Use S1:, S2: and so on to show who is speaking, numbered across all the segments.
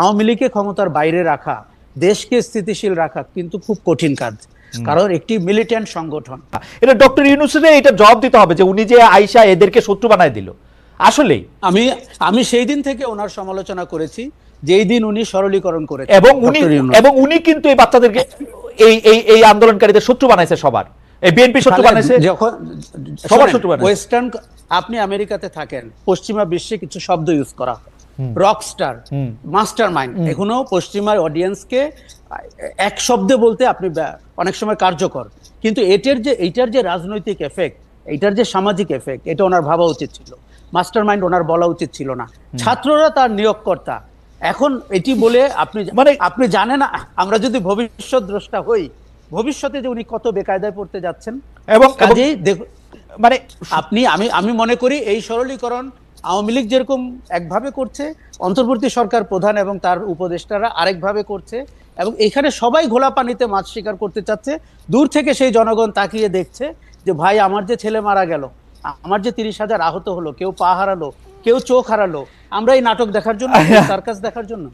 S1: আওয়ামী লীগকে ক্ষমতার বাইরে রাখা দেশকে স্থিতিশীল রাখা কিন্তু খুব কঠিন কাজ। কারণ একটি মিলিটেন্ট সংগঠন।
S2: এটা ডক্টর ইউনুসের এটা জবাব দিতে হবে যে উনি যে আইসা এদেরকে শত্রু বানায় দিল। আসলেই।
S1: আমি আমি সেই দিন থেকে ওনার সমালোচনা করেছি যেই দিন উনি সরলীকরণ করেছেন
S2: এবং উনি এবং উনি কিন্তু এই বাচ্চাদেরকে এই এই এই আন্দোলনকারীদের শত্রু বানাইছে সবার। এই বিএনপি শত্রু বানাইছে।
S1: যখন
S2: সবার শত্রু বানায়।
S1: ওয়েস্টার্ন আপনি আমেরিকাতে থাকেন পশ্চিমা বিশ্বে কিছু শব্দ ইউজ করা রকস্টার মাস্টার মাইন্ড এখনও পশ্চিমা অডিয়েন্সকে এক শব্দে বলতে আপনি অনেক সময় কার্যকর। কিন্তু এটার যে এইটার যে রাজনৈতিক এফেক্ট এইটার যে সামাজিক এফেক্ট এটা ওনার ভাবা উচিত ছিল। মাস্টার মাইন্ড ওনার বলা উচিত ছিল না। ছাত্ররা তার নিয়োগকর্তা। এখন এটি বলে আপনি
S2: মানে-
S1: আপনি জানেন আমরা যদি ভবিষ্যৎ দ্রষ্টা হই ভবিষ্যতে যে উনি কত বেকায়দায় পড়তে যাচ্ছেন।
S2: এবং
S1: কাজেই
S2: মানে
S1: আপনি আমি আমি মনে করি এই সরলীকরণ আওয়ামী লীগ যেরকম একভাবে করছে, অন্তর্বর্তী সরকার প্রধান এবং তার উপদেষ্টারা আরেকভাবে করছে এবং এখানে সবাই ঘোলা পানিতে মাছ শিকার করতে চাচ্ছে। দূর থেকে সেই জনগণ তাকিয়ে দেখছে যে, ভাই, আমার যে ছেলে মারা গেল, আমার যে তিরিশ হাজার আহত হলো, কেউ পা হারালো, কেউ চোখ হারালো আমরা এই নাটক দেখার জন্য সার্কাস দেখার জন্য।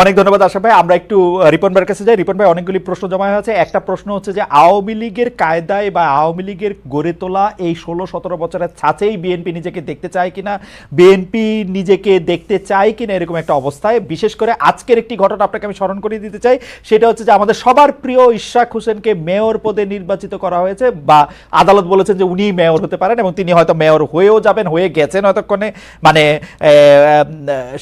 S2: অনেক ধন্যবাদ আশা ভাই। আমরা একটু রিপন ভাইয়ের কাছে যাই। রিপন ভাই অনেকগুলি প্রশ্ন জমা হয়ে আছে একটা প্রশ্ন হচ্ছে যে আওয়ামী লীগের কায়দায় বা আওয়ামী লীগের গড়ে তোলা এই ষোলো সতেরো বছরের ছাঁচেই বিএনপি নিজেকে দেখতে চায় কিনা বিএনপি নিজেকে দেখতে চায় কিনা এরকম একটা অবস্থায়। বিশেষ করে আজকের একটি ঘটনা আপনাকে আমি স্মরণ করিয়ে দিতে চাই। সেটা হচ্ছে যে আমাদের সবার প্রিয় ইশাক হোসেনকে মেয়র পদে নির্বাচিত করা হয়েছে বা আদালত বলেছেন যে উনি মেয়র হতে পারেন এবং তিনি হয়তো মেয়র হয়েও যাবেন হয়ে গেছেন হয়তক্ষণে মানে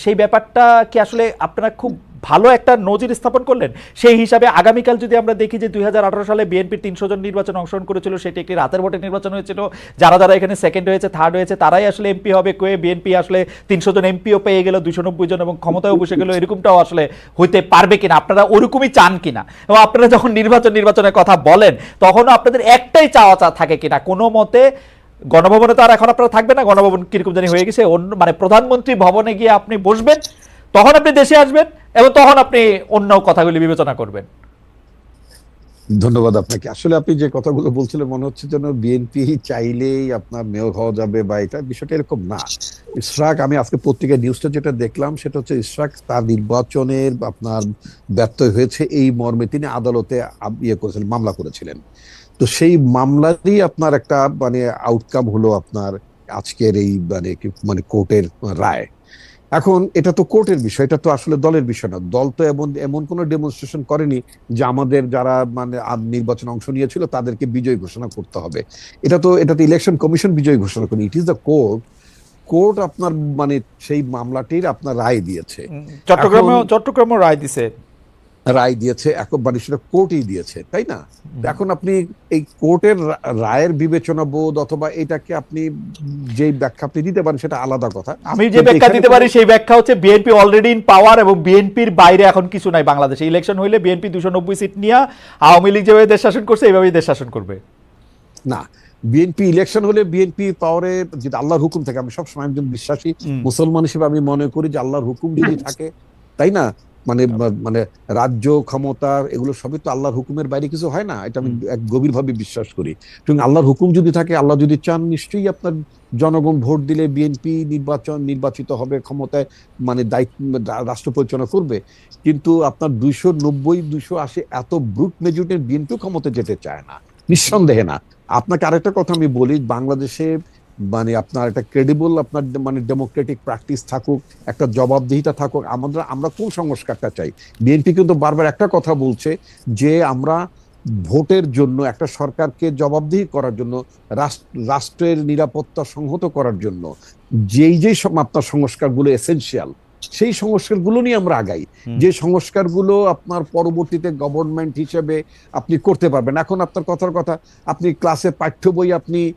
S2: সেই ব্যাপারটা কি আসলে আপনারা খুব ভালো একটা নজির স্থাপন করলেন? সেই হিসাবে আগামীকাল যদি আমরা দেখি যে দু হাজার আঠারো সালে বিএনপির তিনশো জন নির্বাচন অংশগ্রহণ করেছিল, সেটি একটি রাতের ভোটে নির্বাচন হয়েছিল। যারা যারা এখানে সেকেন্ড হয়েছে থার্ড হয়েছে, তারাই আসলে এমপি হবে। কয়ে বিএনপি আসলে তিনশো জন এমপিও পেয়ে গেল দুশো নব্বই জন এবং ক্ষমতায় বসে গেল। এরকমটাও আসলে হইতে পারবে কিনা? আপনারা ওরকমই চান কিনা? এবং আপনারা যখন নির্বাচন নির্বাচনের কথা বলেন, তখনও আপনাদের একটাই চাওয়া চা থাকে কিনা? কোনো মতে গণভবনে তো আর এখন আপনারা থাকবেন না, গণভবন কীরকম জানি হয়ে গেছে। অন্য মানে প্রধানমন্ত্রী ভবনে গিয়ে আপনি বসবেন, তখন আপনি দেশে আসবেন এবং তখন আপনি অন্য কথাগুলি বিবেচনা করবেন।
S3: ধন্যবাদ আপনাকে। আসলে আপনি যে কথাগুলো বলছিলেন, মনে হচ্ছে যেন বিএনপি চাইলেই আপনার মেয়র হওয়া যাবে বা এটা বিষয়টা এরকম না। ইশরাক, আমি আজকে পত্রিকায় নিউজটা যেটা দেখলাম, সেটা হচ্ছে ইশরাক, তার নির্বাচনের আপনার ব্যর্থ হয়েছে এই মর্মে। তিনি আদালতে ইয়ে করেছিলেন, মামলা করেছিলেন। তো সেই মামলারই আপনার একটা মানে আউটকাম হলো আপনার আজকের এই মানে মানে কোর্টের রায়। এখন এটা তো কোর্টের বিষয় এটা তো আসলে দলের বিষয় না। দল তো এমন এমন কোনো ডেমনস্ট্রেশন করেনি যে আমাদের যারা মানে নির্বাচন অংশ নিয়েছিল তাদেরকে বিজয় ঘোষণা করতে হবে। এটা তো এটা তো ইলেকশন কমিশন বিজয় ঘোষণা করেনি। It is the court court আপনার মানে সেই মামলাটির আপনার রায় দিয়েছে।
S2: চট্টগ্রামে
S3: এখন-
S2: চট্টগ্রামে রায় দিছে।
S3: রায় দিয়েছে এখন মানে সেটা কোর্টই দিয়েছে তাই না? এখন আপনি এই কোর্টের রায়ের বিবেচনা বোধ অথবা এটাকে আপনি যেই ব্যাখ্যা আপনি দিতে পারেন সেটা আলাদা কথা।
S2: আমি যে ব্যাখ্যা দিতে পারি সেই ব্যাখ্যা হচ্ছে বিএনপি অলরেডি ইন পাওয়ার এবং বিএনপির বাইরে এখন কিছু নাই বাংলাদেশে। ইলেকশন হইলে বিএনপি দুশো নব্বই সিট নিয়ে আওয়ামী লীগ যেভাবে দেশ শাসন করছে এইভাবেই দেশ শাসন করবে।
S3: না বিএনপি ইলেকশন হলে বিএনপি পাওয়ারে যদি আল্লাহর হুকুম থাকে আমি সবসময় একজন বিশ্বাসী মুসলমান হিসেবে আমি মনে করি যে আল্লাহর হুকুম যদি থাকে তাই না? মানে মানে রাজ্য ক্ষমতা এগুলো সবই তো আল্লাহর হুকুমের বাইরে কিছু হয় না। এটা আমি এক গভীরভাবে বিশ্বাস করি। এবং আল্লাহর হুকুম যদি থাকে আল্লাহ যদি চান নিশ্চয়ই আপনার জনগণ ভোট দিলে বিএনপি নির্বাচন নির্বাচিত হবে ক্ষমতায় মানে দায়িত্ব রাষ্ট্র পরিচালনা করবে। কিন্তু আপনার দুইশো নব্বই দুইশো আশি এত ব্রুট মেজরিটির বিএনপি ক্ষমতা যেতে চায় না। নিঃসন্দেহে না। আপনাকে আরেকটা কথা আমি বলি বাংলাদেশে মানে আপনার একটা ক্রেডিবল আপনার মানে ডেমোক্রেটিক প্র্যাকটিস থাকুক একটা জবাবদিহিতা থাকুক আমাদের আমরা কোন সংস্কারটা চাই? বিএনপি কিন্তু বারবার একটা কথা বলছে যে আমরা ভোটের জন্য একটা সরকারকে জবাবদিহি করার জন্য রাষ্ট্রের নিরাপত্তা সংহত করার জন্য যেই যেই সব আপনার সংস্কারগুলো এসেনশিয়াল সেই সংস্কারগুলো নিয়ে আমরা আগাই। যে সংস্কারগুলো আপনার পরবর্তীতে গভর্নমেন্ট হিসেবে আপনি করতে পারবেন। এখন আপনার কথার কথা আপনি ক্লাসে পাঠ্য বই আপনি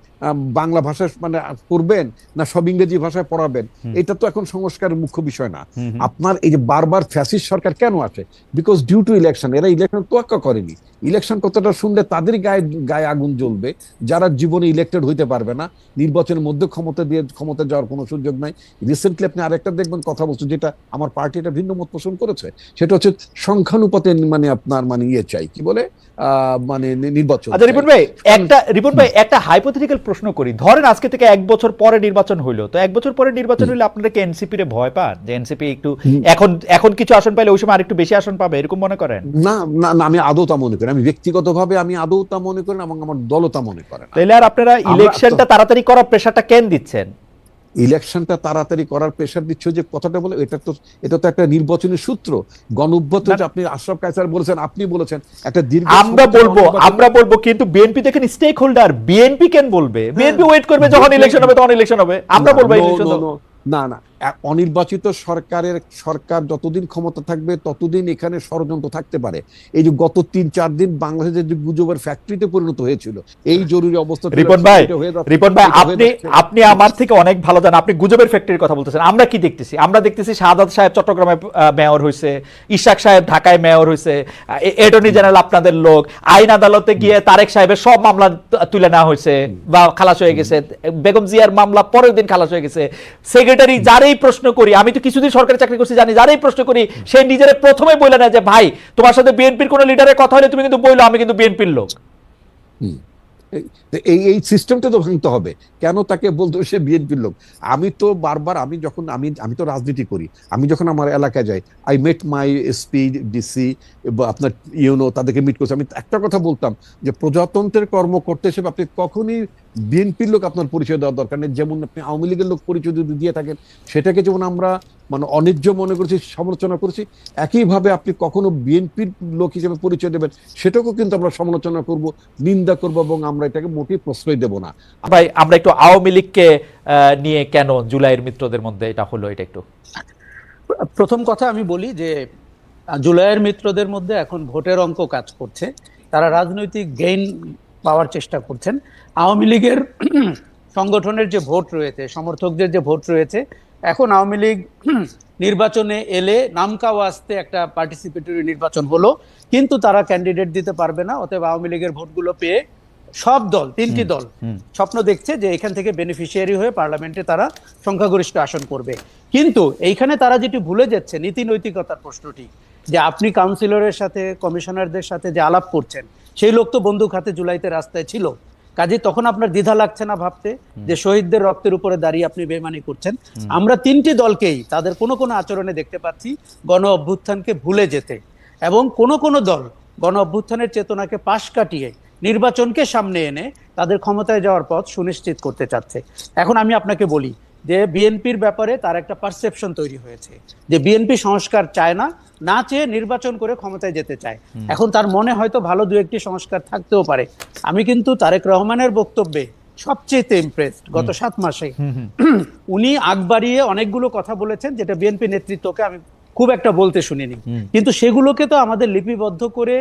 S3: বাংলা ভাষায় মানে করবেন না সব ইংরেজি ভাষায় পড়াবেন এটা তো এখন সংস্কারের মুখ্য বিষয় না। আপনার এই যে বারবার ফ্যাসিস্ট সরকার কেন আছে বিকজ ডিউ টু ইলেকশন এরা ইলেকশন তোয়াক্কা করেনি। ইলেকশন কথাটা শুনলে তাদের গায়ে গায়ে আগুন জ্বলবে যারা জীবনে ইলেক্টেড হইতে পারবে না নির্বাচনের মধ্যে ক্ষমতা দিয়ে ক্ষমতা যাওয়ার কোনো সুযোগ নাই। রিসেন্টলি আপনি আরেকটা দেখবেন কথা বলছেন যেটা আমার পার্টি এটা ভিন্ন মত পোষণ করেছে। সেটা হচ্ছে সংখ্যানুপাতে মানে আপনার মানে ইয়ে চাই কি বলে? আহ, মানে নির্বাচন
S2: আচ্ছা রিপন ভাই একটা রিপন ভাই একটা হাইপোথেটিক্যাল প্রশ্ন করি। ধরেন আজকে থেকে এক বছর পরে নির্বাচন হইল। তো এক বছর পরে নির্বাচন হইলে আপনারা কি এনসিপি রে ভয় পান? যে এনসিপি একটু এখন এখন কিছু আসন পাইলে ওই সময় আরেকটু বেশি আসন পাবে এরকম মনে করেন?
S3: না না না আমি আদৌ তা মনে করি। আমি ব্যক্তিগতভাবে আমি আদৌ তা মনে করি না এবং আমার দলও তা মনে করেন
S2: তাহলে আর আপনারা ইলেকশনটা তাড়াতাড়ি করার প্রেশারটা কেন দিচ্ছেন?
S3: ইলেকশনটা তাড়াতাড়ি করার প্রেশার দিচ্ছ যে কথাটা বলে এটা তো এটা তো একটা নির্বাচনী সূত্র। গণভ্যত আপনি আশরাফ কায়সার বলেছেন আপনি বলেছেন একটা দীর্ঘ
S2: আমরা বলব আমরা বলব কিন্তু বিএনপি দেখেন স্টেক হোল্ডার বিএনপি কেন বলবে? বিএনপি ওয়েট করবে যখন ইলেকশন হবে তখন ইলেকশন হবে। আমরা বলব ইলেকশন
S3: না না। অনির্বাচিত সরকারের সরকার যতদিন ক্ষমতা থাকবে ততদিন এখানে ষড়যন্ত্র থাকতে পারে। এই যে গত তিন চার দিন বাংলাদেশের যে গুজবের ফ্যাক্টরিতে পরিণত হয়েছিল এই জরুরি অবস্থা
S2: রিপন ভাই রিপন ভাই আপনি আপনি আমার থেকে অনেক ভালো জানেন। আপনি গুজবের ফ্যাক্টরির কথা বলতেছেন। আমরা কি দেখতেছি? আমরা দেখতেছি শাহাদাত সাহেব চট্টগ্রামে মেয়র হয়েছে ইশাক সাহেব ঢাকায় মেয়র হয়েছে অ্যাটর্নি জেনারেল আপনাদের লোক আইন আদালতে গিয়ে তারেক সাহেবের সব মামলা তুলে নেওয়া হয়েছে বা খালাস হয়ে গেছে। বেগম জিয়ার মামলা পরের দিন খালাস হয়ে গেছে। সেক্রেটারি যারেই প্রশ্ন করি, আমি তো কিছুদিন সরকারি চাকরি করছি, জানি, যারেই প্রশ্ন করি, সে নিজের প্রথমে বলে না যে, ভাই, তোমার সাথে বিএনপির কোন লিডারের কথা হলে তুমি কিন্তু বলল আমি কিন্তু বিএনপির লোক।
S3: এই এই সিস্টেমটা তো ভাঙতে হবে। কেন তাকে বলতো সে বিএনপির লোক? আমি তো বারবার, আমি যখন, আমি আমি তো রাজনীতি করি, আমি যখন আমার এলাকায় যাই I met my SP DC বা আপনার ইউনো, তাদেরকে মিট করছি। আমি একটা কথা বলতাম যে, প্রজাতন্ত্রের কর্মকর্তা হিসেবে আপনি কখনই বিএনপির লোক আপনার পরিচয় দেওয়ার দরকার নেই। যেমন আপনি আওয়ামী লীগের লোক পরিচয় যদি দিয়ে থাকেন সেটাকে যেমন আমরা মানে অন্যায্য মনে করছি সমালোচনা করছি একইভাবে আপনি কখনো বিএনপির লোক হিসেবে পরিচয় দেবেন সেটাকেও কিন্তু আমরা সমালোচনা করব নিন্দা করব এবং আমরা এটাকে মোটেই প্রশ্রয় দেব না।
S2: ভাই আমরা একটু আওয়ামী লীগকে নিয়ে কেন জুলাইয়ের মিত্রদের মধ্যে এটা হলো এটা একটু?
S1: প্রথম কথা আমি বলি যে জুলাইয়ের মিত্রদের মধ্যে এখন ভোটের অঙ্ক কাজ করছে। তারা রাজনৈতিক গেইন পাওয়ার চেষ্টা করছেন আওয়ামী লীগের সংগঠনের যে ভোট রয়েছে সমর্থকদের যে ভোট রয়েছে এখন আওয়ামী লীগ নির্বাচনে এলে নামকাও আসতে একটা পার্টিসিপেটরি নির্বাচন হলো কিন্তু তারা ক্যান্ডিডেট দিতে পারবে না অতএব আওয়ামী লীগের ভোটগুলো পেয়ে সব দল তিনটি দল। স্বপ্ন দেখছে যে এখান থেকে বেনিফিশিয়ারি হয়ে পার্লামেন্টে তারা সংখ্যাগরিষ্ঠ আসন করবে কিন্তু এইখানে তারা যেটি ভুলে যাচ্ছে নীতি নৈতিকতার প্রশ্নটি যে আপনি কাউন্সিলরের সাথে কমিশনারদের সাথে যে আলাপ করছেন সেই লোক তো বন্দুক হাতে জুলাইতে রাস্তায় ছিল। কাজে তখন আপনার দ্বিধা লাগছে না ভাবতে যে শহীদদের রক্তের উপরে দাঁড়িয়ে আপনি বেমানি করছেন। আমরা তিনটি দলকেই তাদের কোনো কোনো আচরণে দেখতে পাচ্ছি গণ অভ্যুত্থানকে ভুলে যেতে এবং কোনো কোনো দল গণ অভ্যুত্থানের চেতনাকে পাশ কাটিয়ে নির্বাচনকে সামনে এনে তাদের ক্ষমতায় যাওয়ার পথ সুনিশ্চিত করতে চাচ্ছে। এখন আমি আপনাকে বলি যে বিএনপির ব্যাপারে তার একটা পারসেপশন তৈরি হয়েছে। যে বিএনপি সংস্কার চায় না না চেয়ে নির্বাচন করে ক্ষমতায় যেতে চায়। এখন তার মনে হয়তো ভালো দু একটি সংস্কার থাকতেও পারে। আমি কিন্তু তারেক রহমানের বক্তব্যে সবচেয়ে ইমপ্রেসড গত সাত মাসে। উনি আগ বাড়িয়ে অনেকগুলো কথা বলেছেন যেটা বিএনপি নেতৃত্বকে আমি খুব একটা বলতে শুনিনি। কিন্তু সেগুলোকে তো আমাদের লিপিবদ্ধ করে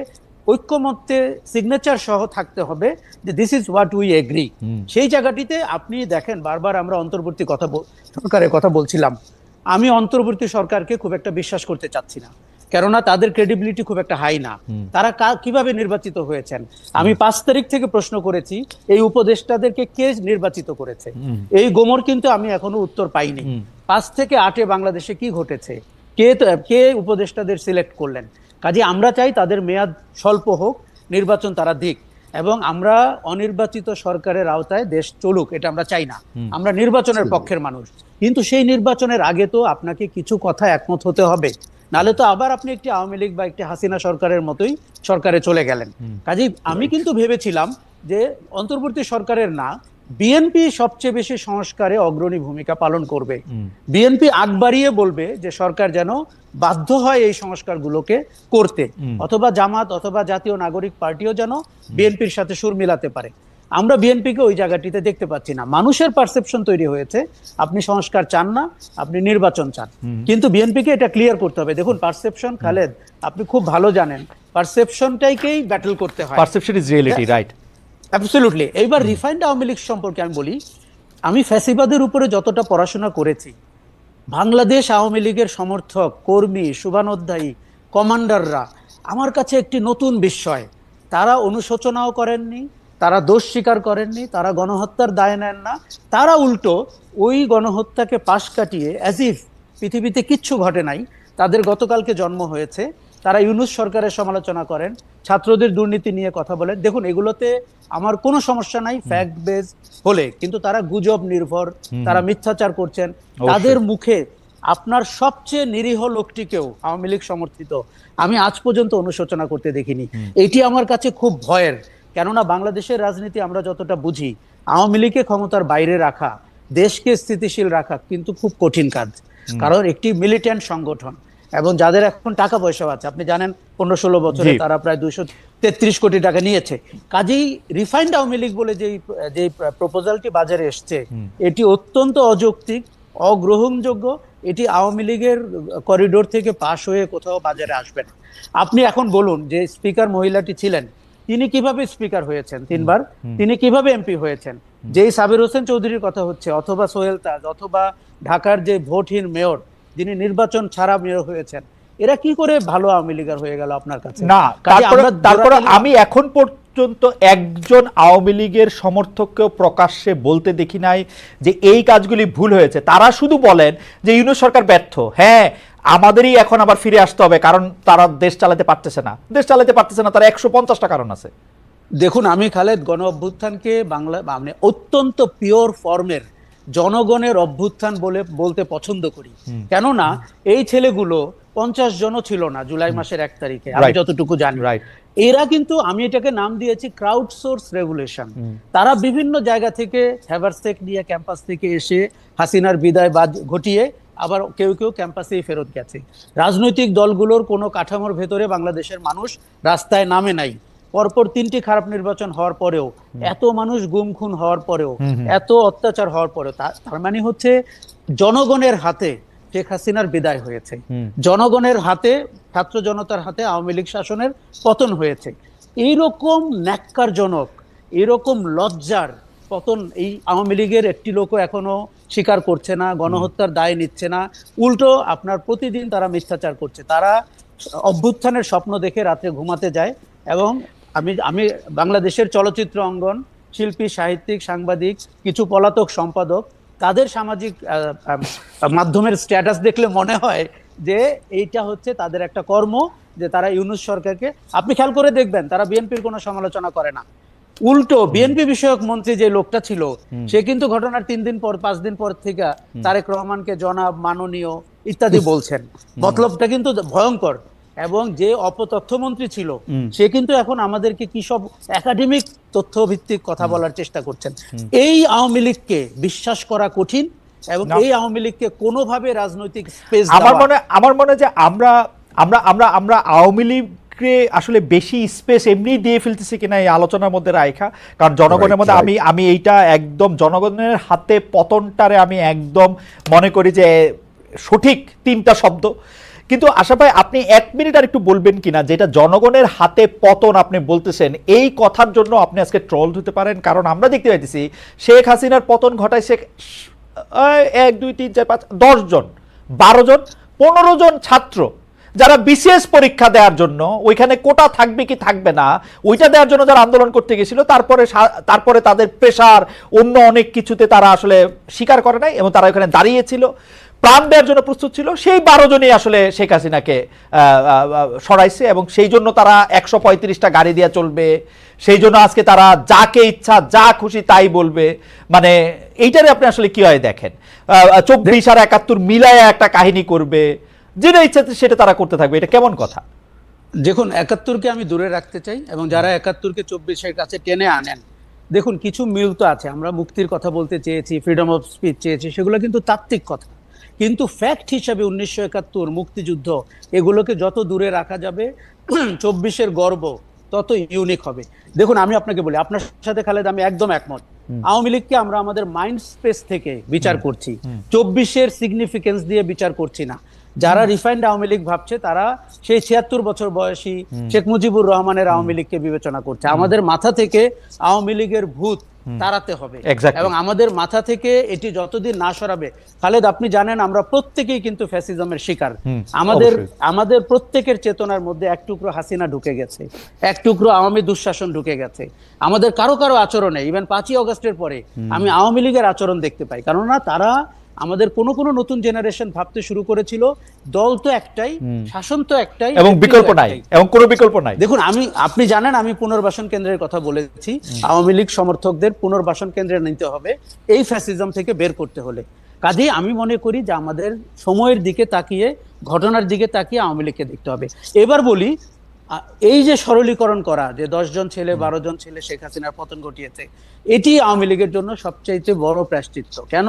S1: ঐক্যমত্যে সিগনেচার সহ থাকতে হবে যে this is what we agree সেই জায়গাটিতে আপনি দেখেন বারবার আমরা অন্তর্বর্তী কথা সরকারের কথা বলছিলাম। আমি অন্তর্বর্তী সরকারকে খুব একটা বিশ্বাস করতে চাচ্ছি না। কেননা তাদের ক্রেডিবিলিটি খুব একটা হাই না। তারা কীভাবে নির্বাচিত হয়েছেন? আমি পাঁচ তারিখ থেকে প্রশ্ন করেছি এই উপদেষ্টাদেরকে কে নির্বাচিত করেছে? এই গোমর কিন্তু আমি এখনও উত্তর পাইনি। পাঁচ থেকে আটে বাংলাদেশে কি ঘটেছে? কে কে উপদেষ্টাদের সিলেক্ট করলেন? কাজে আমরা চাই তাদের মেয়াদ স্বল্প হোক নির্বাচন তারা দিক এবং আমরা অনির্বাচিত সরকারের আওতায় দেশ চলুক এটা আমরা চাই না। আমরা নির্বাচনের পক্ষের মানুষ। কিন্তু সেই নির্বাচনের আগে তো আপনাকে কিছু কথা একমত হতে হবে। নালে তো আবার আপনি একটি আওয়ামী লীগ বা একটি হাসিনা সরকারের মতোই সরকারে চলে গেলেন। কাজেই আমি কিন্তু ভেবেছিলাম যে অন্তর্বর্তী সরকারের না বিএনপি সবচেয়ে বেশি সংস্কারে অগ্রণী ভূমিকা পালন করবে। বিএনপি আগ বাড়িয়ে বলবে যে সরকার যেন বাধ্য হয় এই সংস্কারগুলোকে করতে অথবা জামাত অথবা জাতীয় নাগরিক পার্টিও যেন বিএনপির সাথে সুর মিলাতে পারে। আমরা বিএনপিকে ওই জায়গাটিতে দেখতে পাচ্ছি না। মানুষের পারসেপশন তৈরি হয়েছে আপনি সংস্কার চান না আপনি নির্বাচন চান। কিন্তু বিএনপিকে এটা ক্লিয়ার করতে হবে। দেখুন পারসেপশন খালেদ আপনি খুব ভালো জানেন পারসেপশনটাইকেই ব্যাটল করতে হয়।
S2: Perception is reality right
S1: absolutely এইবার রিফাইন্ড আওয়ামী লীগ সম্পর্কে আমি বলি, আমি ফ্যাসিবাদের উপরে যতটা পড়াশোনা করেছি, বাংলাদেশ আওয়ামী লীগের সমর্থক, কর্মী, শুভানোধ্যায়ী, কমান্ডাররা, আমার কাছে একটি নতুন বিস্ময়। তারা অনুশোচনাও করেননি, তারা দোষ স্বীকার করেননি, তারা গণহত্যার দায় নেন না। তারা উল্টো ওই গণহত্যাকে পাশ কাটিয়ে অ্যাজ ইফ পৃথিবীতে কিচ্ছু ঘটে নাই, তাদের গতকালকে জন্ম হয়েছে। তারা ইউনুস সরকারের সমালোচনা করেন ছাত্রদের দুর্নীতি নিয়ে কথা বলেন। দেখুন এগুলোতে আমার কোনো সমস্যা নাই ফ্যাক্ট বেস হলে কিন্তু তারা গুজব নির্ভর তারা মিথ্যাচার করছেন। তাদের মুখে আপনার সবচেয়ে নিরীহ লোকটিকেও আওয়ামী লীগ সমর্থিত আমি আজ পর্যন্ত অনুশোচনা করতে দেখিনি। এটি আমার কাছে খুব ভয়ের কেননা বাংলাদেশের রাজনীতি আমরা যতটা বুঝি আওয়ামী লীগকে ক্ষমতার বাইরে রাখা দেশকে স্থিতিশীল রাখা কিন্তু খুব কঠিন কাজ। কারণ একটি মিলিটেন্ট সংগঠন এবং যাদের এখন টাকা পয়সা আছে আপনি জানেন পনেরো ষোলো বছরে তারা প্রায় দুশো তেত্রিশ কোটি টাকা নিয়েছে। কাজেই রিফাইন্ড আওয়ামী লীগ বলে যেই যে প্রপোজালটি বাজারে এসছে এটি অত্যন্ত অযৌক্তিক অগ্রহণযোগ্য এটি আওয়ামী লীগের করিডোর থেকে পাশ হয়ে কোথাও বাজারে আসবে না। আপনি এখন বলুন যে স্পিকার মহিলাটি ছিলেন তিনি কীভাবে স্পিকার হয়েছেন তিনবার? তিনি কীভাবে এমপি হয়েছেন? যেই সাবির হোসেন চৌধুরীর কথা হচ্ছে অথবা সোহেল তাজ অথবা ঢাকার যে ভোটহীন মেয়র যিনি নির্বাচন ছাড়া মেয়র হয়েছেন এরা কি করে ভালো আওয়ামী লীগার হয়ে গেল আপনার কাছে?
S2: না তারপরে তারপরে আমি এখন পর্যন্ত একজন আওয়ামী লীগের সমর্থককেও প্রকাশ্যে বলতে দেখি নাই যে এই কাজগুলি ভুল হয়েছে। তারা শুধু বলেন যে ইউনুস সরকার ব্যর্থ। হ্যাঁ আমাদেরই এখন আবার ফিরে আসতে হবে কারণ তারা দেশ চালাতে পারতেছে না। দেশ চালাতে পারতেছে না তারা একশো পঞ্চাশটা কারণ আছে।
S1: দেখুন আমি খালেদ গণ অভ্যুত্থানকে বাংলা মানে অত্যন্ত পিওর ফর্মের জনগণের অভ্যুত্থান বলে বলতে পছন্দ করি। কেননা এই ছেলেগুলো পঞ্চাশ জনও ছিল না জুলাই মাসের এক তারিখে আমি যতটুকু জানি।
S2: রাইট
S1: এরা কিন্তু আমি এটাকে নাম দিয়েছি ক্রাউড সোর্স রেগুলেশন তারা বিভিন্ন জায়গা থেকে হ্যাভারসেক নিয়ে ক্যাম্পাস থেকে এসে হাসিনার বিদায় বাদ ঘটিয়ে আবার কেউ কেউ ক্যাম্পাসেই ফেরত গেছে। রাজনৈতিক দলগুলোর কোনো কাঠামোর ভেতরে বাংলাদেশের মানুষ রাস্তায় নামে নাই। পরপর তিনটি খারাপ নির্বাচন হওয়ার পরেও এত মানুষ গুম খুন হওয়ার পরেও এত অত্যাচার হওয়ার পরেও তার মানে হচ্ছে জনগণের হাতে শেখ হাসিনার বিদায় হয়েছে। জনগণের হাতে ছাত্র জনতার হাতে আওয়ামী লীগ শাসনের পতন হয়েছে। এইরকম ন্যাক্কারজনক এরকম লজ্জার পতন এই আওয়ামী লীগের একটি লোকও এখনও স্বীকার করছে না গণহত্যার দায় নিচ্ছে না। উল্টো আপনার প্রতিদিন তারা মিথ্যাচার করছে। তারা অভ্যুত্থানের স্বপ্ন দেখে রাত্রে ঘুমাতে যায় এবং আমি আমি বাংলাদেশের চলচ্চিত্র অঙ্গন শিল্পী সাহিত্যিক সাংবাদিক কিছু পলাতক সম্পাদক তাদের সামাজিক মাধ্যমের স্ট্যাটাস দেখলে মনে হয় যে এইটা হচ্ছে তাদের একটা কর্ম যে তারা ইউনুস সরকারকে আপনি খেয়াল করে দেখবেন তারা বিএনপির কোনো সমালোচনা করে না। উল্টো বিএনপি বিষয়ক মন্ত্রী যে লোকটা ছিল সে কিন্তু ঘটনার তিন দিন পর পাঁচ দিন পর থেকে তারেক রহমানকে জনাব মাননীয় ইত্যাদি বলছেন। মতলবটা কিন্তু ভয়ঙ্কর। এবং যে অপতথ্যমন্ত্রী ছিল সে কিন্তু এখন আমাদেরকে কি সব একাডেমিক তথ্য ভিত্তিক কথা বলার চেষ্টা করছেন। এই আওয়ামী লীগকে বিশ্বাস করা কঠিন এবং এই আওয়ামী লীগকে কোনোভাবে রাজনৈতিক স্পেস
S2: আমার মনে আমার মনে যে আমরা আমরা আমরা আমরা আওয়ামী লীগকে আসলে বেশি স্পেস এমনি দিয়ে ফেলতেছি কিনা এই আলোচনার মধ্যে রাখা কারণ জনগণের মধ্যে আমি আমি এইটা একদম জনগণের হাতে পতনটারে আমি একদম মনে করি যে সঠিক তিনটা শব্দ। কিন্তু আশা ভাই, আপনি এক মিনিট আর একটু বলবেন কিনা যেটা জনগণের হাতে পতন আপনি বলতেছেন, এই কথার জন্য আপনি আজকে ট্রল হতে পারেন? কারণ আমরা দেখতে পাইতেছি শেখ হাসিনার পতন ঘটায় শেখ এক, দুই, তিন, চার, পাঁচ, দশ জন, বারো জন, পনেরো জন ছাত্র যারা বিশেষ পরীক্ষা দেওয়ার জন্য, ওইখানে কোটা থাকবে কি থাকবে না, ওইটা দেওয়ার জন্য যারা আন্দোলন করতে গেছিল, তারপরে তারপরে তাদের প্রেশার অন্য অনেক কিছুতে তারা আসলে স্বীকার করে নাই এবং তারা ওখানে দাঁড়িয়েছিল। প্রাণ দেওয়ার জন্য প্রস্তুত ছিল সেই বারো জনই আসলে শেখ হাসিনাকে সরাইছে এবং সেই জন্য তারা একশো পঁয়ত্রিশটা গাড়ি দিয়ে চলবে। সেই জন্য আজকে তারা যাকে ইচ্ছা যা খুশি তাই বলবে। মানে এইটারে আপনি আসলে কি হয় দেখেন? চব্বিশ আর একাত্তর মিলায় একটা কাহিনী করবে। যেটা ইচ্ছা সেটা তারা করতে থাকবে। এটা কেমন কথা?
S1: দেখুন একাত্তরকে আমি দূরে রাখতে চাই এবং যারা একাত্তরকে চব্বিশের কাছে টেনে আনেন দেখুন কিছু মিল তো আছে। আমরা মুক্তির কথা বলতে চেয়েছি ফ্রিডম অফ স্পিচ চেয়েছি সেগুলো কিন্তু তাত্ত্বিক কথা। কিন্তু ফ্যাক্ট হিসাবে উনিশশো একাত্তর মুক্তিযুদ্ধ এগুলোকে যত দূরে রাখা যাবে চব্বিশের গর্ব তত ইউনিক হবে। দেখুন আমি আপনাকে বলি আপনার সাথে খালেদ আমি একদম একমত। আওয়ামী লীগকে আমরা আমাদের মাইন্ড স্পেস থেকে বিচার করছি। চব্বিশের সিগনিফিকেন্স দিয়ে বিচার করছি না। যারা রিফাইন্ড আওয়ামী লীগ ভাবছে তারা সেই ছিয়াত্তর বছর বয়সী শেখ মুজিবুর রহমানের আওয়ামী লীগকে বিবেচনা করছে। আমাদের মাথা থেকে আওয়ামী লীগের ভূত তাড়াতে হবে। এবং আমাদের মাথা থেকে এটি যতদিন না সরাবে খালেদ আপনি জানেন আমরা প্রত্যেকেই কিন্তু ফ্যাসিজমের শিকার। আমাদের আমাদের প্রত্যেকের চেতনার মধ্যে এক টুকরো হাসিনা ঢুকে গেছে এক টুকরো আওয়ামী দুঃশাসন ঢুকে গেছে। আমাদের কারও কারও আচরণে ইভেন পাঁচই অগস্টের পরে আমি আওয়ামী লীগের আচরণ দেখতে পাই। কেননা তারা আমাদের কোন কোন নতুন জেনারেশন ভাবতে শুরু করেছিল দল তো একটাই শাসন তো একটাই
S2: এবং বিকল্প নাই এবং কোনো বিকল্প নাই।
S1: দেখুন আমি আপনি জানেন আমি পুনর্বাসন কেন্দ্রের কথা বলেছি। আওয়ামী লীগ সমর্থকদের পুনর্বাসন কেন্দ্রে নিতে হবে এই ফ্যাসিজম থেকে বের করতে হলে। কাজেই আমি মনে করি যে আমাদের সময়ের দিকে তাকিয়ে ঘটনার দিকে তাকিয়ে আওয়ামী লীগকে দেখতে হবে। এবার বলি এই যে সরলীকরণ করা যে জন ছেলে বারো জন ছেলে শেখ হাসিনার পতন ঘটিয়েছে এটি আওয়ামী লীগের জন্য সবচাইতে বড় প্রায়শ্চিত্ত। কেন?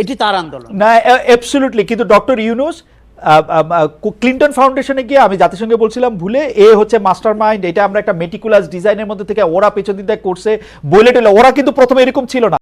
S1: এটি তার আন্দোলন।
S2: না অ্যাবসলিউটলি কিন্তু ডক্টর ইউনুস ক্লিন্টন ফাউন্ডেশনে গিয়ে আমি জাতিসংঘে বলছিলাম, ভুলে, এ হচ্ছে মাস্টার মাইন্ড এটা আমরা একটা মেটিকুলাস ডিজাইনের মধ্যে থেকে ওরা পেছন দিকে করছে বলে ওরা কিন্তু প্রথমে এরকম ছিল না।